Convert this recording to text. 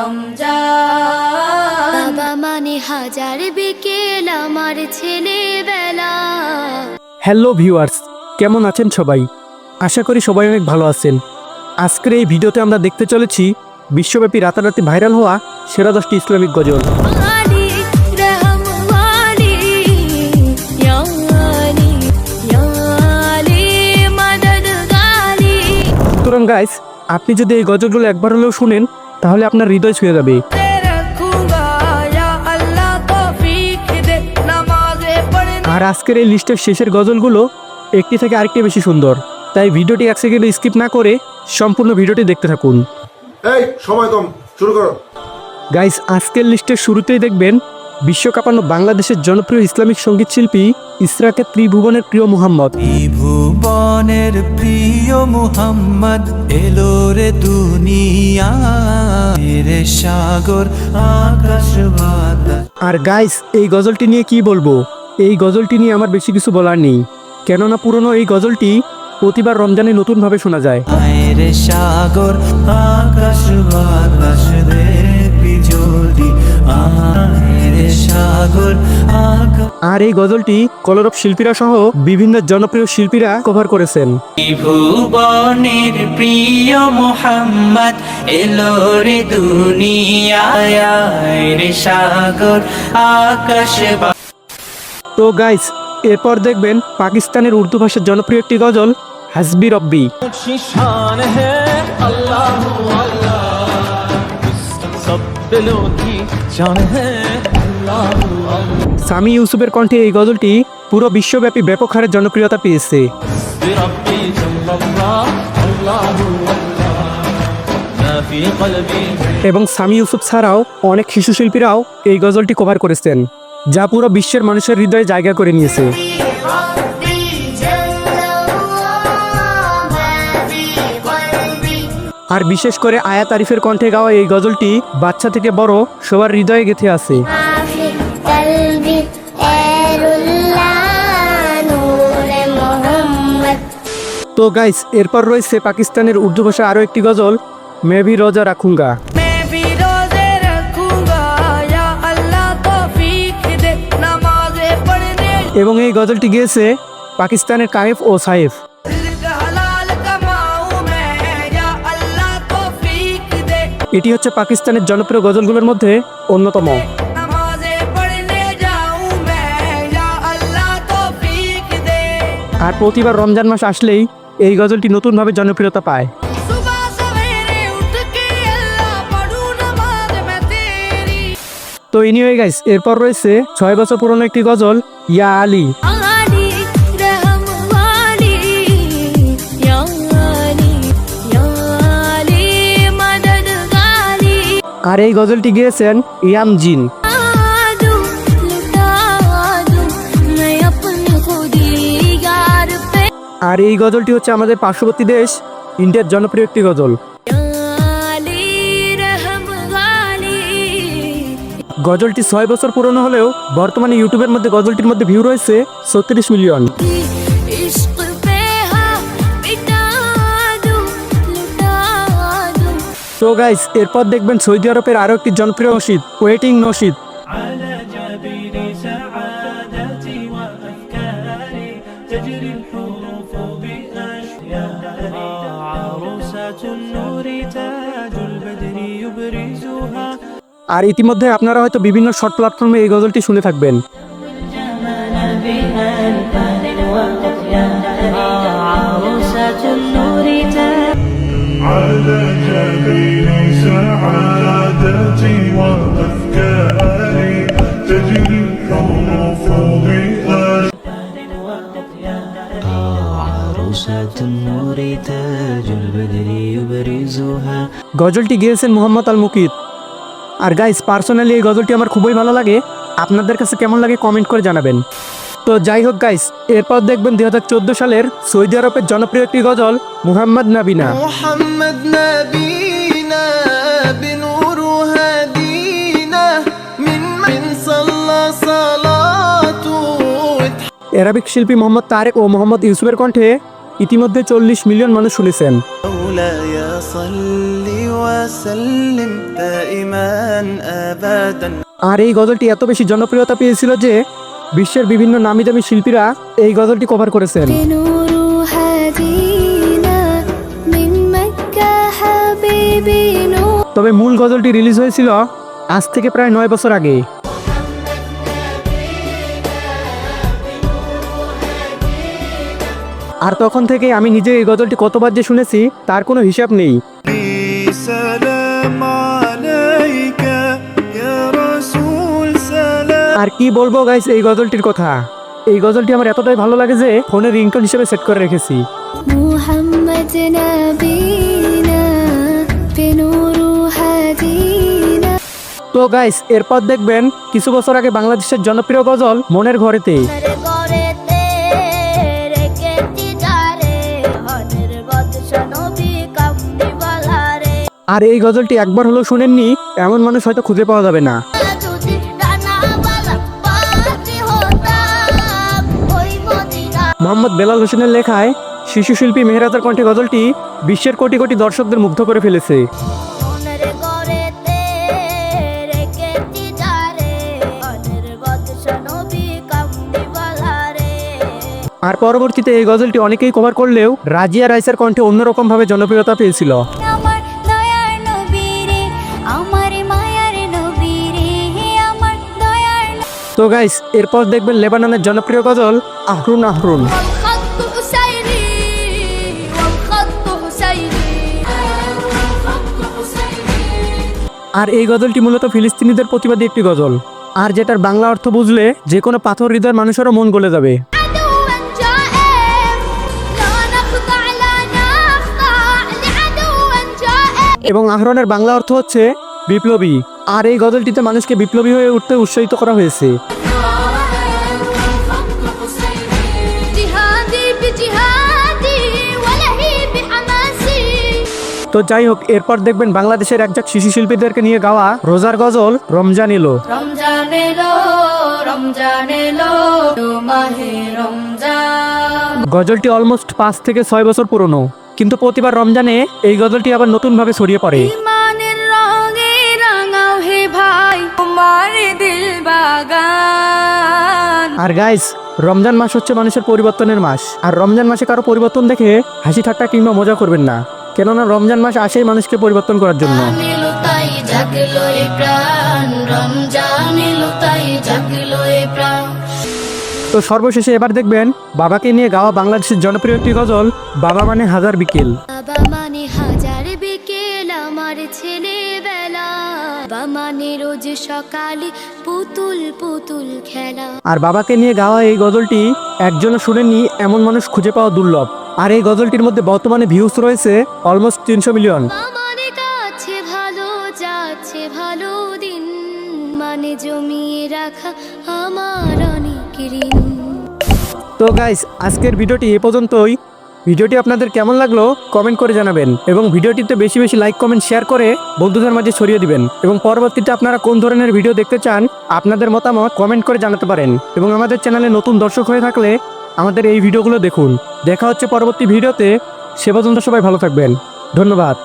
রমজান। বাবা মানে হাজার বিকেল আমার ছেলেবেলা। হ্যালো ভিউয়ার্স কেমন আছেন সবাই? আশা করি সবাই অনেক ভালো আছেন। আজকের এই ভিডিওতে আমরা দেখতে চলেছি বিশ্বব্যাপী রাতারাতি ভাইরাল হওয়া সেরা দশটি ইসলামিক গজল। সুতরাং গাইস আপনি যদি এই গজলগুলো একবার হলেও শুনেন তাহলে আপনার হৃদয় ছুঁয়ে যাবে। আর আজকের এই লিস্টের শেষের গজলগুলো একটি থেকে আরেকটি বেশি সুন্দর। তাই ভিডিওটি এক সেকেন্ড স্কিপ না করে সম্পূর্ণ ভিডিওটি দেখতে থাকুন। এই সময় কম শুরু করো। গাইস আজকের লিস্টের শুরুতেই দেখবেন বিশ্বকাপান্ন বাংলাদেশের জনপ্রিয় ইসলামিক সংগীত শিল্পী ইসরাকের ত্রিভুবনের প্রিয় মুহাম্মদ। ত্রিভুবনের প্রিয় মুহাম্মদ এলো রে দুনিয়া রে সাগর আকাশ আর গাইস এই গজলটি নিয়ে কি বলব? এই গজলটি নিয়ে আমার বেশি কিছু বলার নেই। কেননা পুরনো এই গজলটি প্রতিবার রমজানে নতুনভাবে শোনা যায়। রে সাগর আকাশ বাতাস রে সাগর আর এই গজলটি কলরব শিল্পীরা সহ বিভিন্ন জনপ্রিয় শিল্পীরা কভার করেছেন। ভুবনের প্রিয় মোহাম্মদ এলো রে দুনিয়ায় সাগর আকাশ তো গাইস এরপর দেখবেন পাকিস্তানের উর্দু ভাষার জনপ্রিয় একটি গজল হাসবি রব্বি। শান হ্যাঁ আল্লাহ আল্লাহ সামি ইউসুফের কণ্ঠে এই গজলটি পুরো বিশ্বব্যাপী ব্যাপক হারে জনপ্রিয়তা পেয়েছে। এবং সামি ইউসুফ ছাড়াও অনেক শিশু শিল্পীরাও এই গজলটি কভার করেছেন, যা পুরো বিশ্বের মানুষের হৃদয়ে জায়গা করে নিয়েছে। আর বিশেষ করে আয়া তারিফের কণ্ঠে গাওয়া এই গজলটি বাচ্চা থেকে বড় সবার হৃদয়ে গেথে আছে। তো গাইস এরপর রয়েছে পাকিস্তানের উর্দু ভাষা আরও একটি গজল মেবি রোজা রাখুঙ্গা। এবং এই গজলটি গিয়েছে পাকিস্তানের কায়েফ ও সাইফ এটি হচ্ছে পাকিস্তানের জনপ্রিয় গজলগুলোর মধ্যে অন্যতম। আর প্রতিবার রমজান মাস আসলেই এই গজলটি নতুনভাবে জনপ্রিয়তা পায়। তো ইনি হয়ে গাইস এরপর রয়েছে ছয় বছর পুরনো একটি গজল, ইয়া আলী। আর এই গজলটি গিয়েছেন ইয়াম জিন। আর এই গজলটি হচ্ছে আমাদের পার্শ্ববর্তী দেশ ইন্ডিয়ার জনপ্রিয় একটি গজল। গজলটি ছয় বছর পুরনো হলেও বর্তমানে ইউটিউবের মধ্যে গজলটির মধ্যে ভিউ রয়েছে ছত্রিশ মিলিয়ন। সো গাইস এরপর দেখবেন সৌদি আরবের আরও একটি জনপ্রিয় মসজিদ ওয়েটিং মসজিদ আর ইতিমধ্যে আপনারা হয়তো বিভিন্ন শর্ট প্ল্যাটফর্মে এই গজলটি শুনে থাকবেন। جبين سعادتي وأفكاري تجري الحروف بأشواقي عروسة النور تاج البدر يبرزها গজলটি গিয়েছেন মোহাম্মদ আল মুকিত আর গাইস পার্সোনালি এই গজলটি আমার খুবই ভালো লাগে আপনাদের কাছে কেমন লাগে কমেন্ট করে জানাবেন তো যাই হোক গাইস এরপর দেখবেন দুই হাজার চোদ্দ সালের সৌদি আরবের জনপ্রিয় একটি গজল মুহাম্মদ নাবিনা। এরাবিক অ্যারাবিক শিল্পী মোহাম্মদ তারেক ও মোহাম্মদ ইউসুফের কণ্ঠে ইতিমধ্যে চল্লিশ মিলিয়ন মানুষ শুনেছেন। আর এই গজলটি এত বেশি জনপ্রিয়তা পেয়েছিল যে বিশ্বের বিভিন্ন নামি দামি শিল্পীরা এই গজলটি কভার করেছেন। তবে মূল গজলটি রিলিজ হয়েছিল আজ থেকে প্রায় নয় বছর আগে। আর তখন থেকে আমি নিজে এই গজলটি কতবার যে শুনেছি, তার কোনো হিসাব নেই। আর কি বলব গাইস এই গজলটির কথা। এই গজলটি আমার এতটাই ভালো লাগে যে ফোনের রিংটোন হিসেবে সেট করে রেখেছি। তো গাইস এরপর দেখবেন কিছু বছর আগে বাংলাদেশের জনপ্রিয় গজল মনের ঘরেতে। আর এই গজলটি একবার হলেও শুনেননি এমন মানুষ হয়তো খুঁজে পাওয়া যাবে না। মোহাম্মদ বেলাল হোসেনের লেখায় শিশু শিল্পী মেহরাজার কণ্ঠে গজলটি বিশ্বের কোটি কোটি দর্শকদের মুগ্ধ করে ফেলেছে। আর পরবর্তীতে এই গজলটি অনেকেই কভার করলেও রাজিয়া রাইসার কণ্ঠে অন্যরকম ভাবে জনপ্রিয়তা পেয়েছিল। তো গাইস এরপর দেখবেন লেবাননের জনপ্রিয় গজল আহরুন আহরুন। আর এই গজলটি মূলত ফিলিস্তিনিদের প্রতিবাদী একটি গজল। আর যেটার বাংলা অর্থ বুঝলে যে কোনো পাথর হৃদয়ের মানুষেরও মন গলে যাবে। এবং আহরণের বাংলা অর্থ হচ্ছে বিপ্লবী। আর এই গজলটিতে মানুষকে বিপ্লবী হয়ে উঠতে উৎসাহিত করা হয়েছে। তো যাই হোক এরপর দেখবেন বাংলাদেশের একজাক শিশু শিল্পীদেরকে নিয়ে গাওয়া রোজার গজল রমজান এলো। রমজান এলো রমজান এলো গজলটি অলমোস্ট পাঁচ থেকে ছয় বছর পুরনো কিন্তু প্রতিবার রমজানে এই গজলটি আবার নতুনভাবে ছড়িয়ে পড়ে। ভাই তোমার দিল বাগান। আর গাইস রমজান মাস হচ্ছে মানুষের পরিবর্তনের মাস। আর রমজান মাসে কারও পরিবর্তন দেখে হাসি ঠাট্টা কিংবা মজা করবেন না। কেননা রমজান মাস আসেই মানুষকে পরিবর্তন করার জন্য। এলো তাই জাগলো এ প্রাণ। রমজান এলো তাই জাগলো এ প্রাণ। তো সর্বশেষে এবার দেখবেন বাবাকে নিয়ে গাওয়া বাংলাদেশের জনপ্রিয় একটি গজল বাবা মানে হাজার বিকেল। বাবা মানে হাজার বিকেল আমার ছেলেবেলা বাবা মানে রোজ সকালে পুতুল পুতুল খেলা। আর বাবাকে নিয়ে গাওয়া এই গজলটি একজনও শুনেননি এমন মানুষ খুঁজে পাওয়া দুর্লভ। আর এই গজলটির মধ্যে বর্তমানে ভিউস রয়েছে অলমোস্ট তিনশো মিলিয়ন কাছে ভালো যাচ্ছে ভালো দিন। মানে জমিয়ে রাখা আমার অনেক ঋণ। তো গাইস আজকের ভিডিওটি এ পর্যন্তই। ভিডিওটি আপনাদের কেমন লাগল কমেন্ট করে জানাবেন এবং ভিডিওটিতে বেশি বেশি লাইক, কমেন্ট শেয়ার করে বন্ধুদের মাঝে ছড়িয়ে দিবেন এবং পরবর্তীতে আপনারা কোন ধরনের ভিডিও দেখতে চান আপনাদের মতামত কমেন্ট করে জানাতে পারেন এবং আমাদের চ্যানেলে নতুন দর্শক হয়ে থাকলে আমাদের এই ভিডিওগুলো দেখুন। দেখা হচ্ছে পরবর্তী ভিডিওতে। সে পর্যন্ত সবাই ভালো থাকবেন। ধন্যবাদ।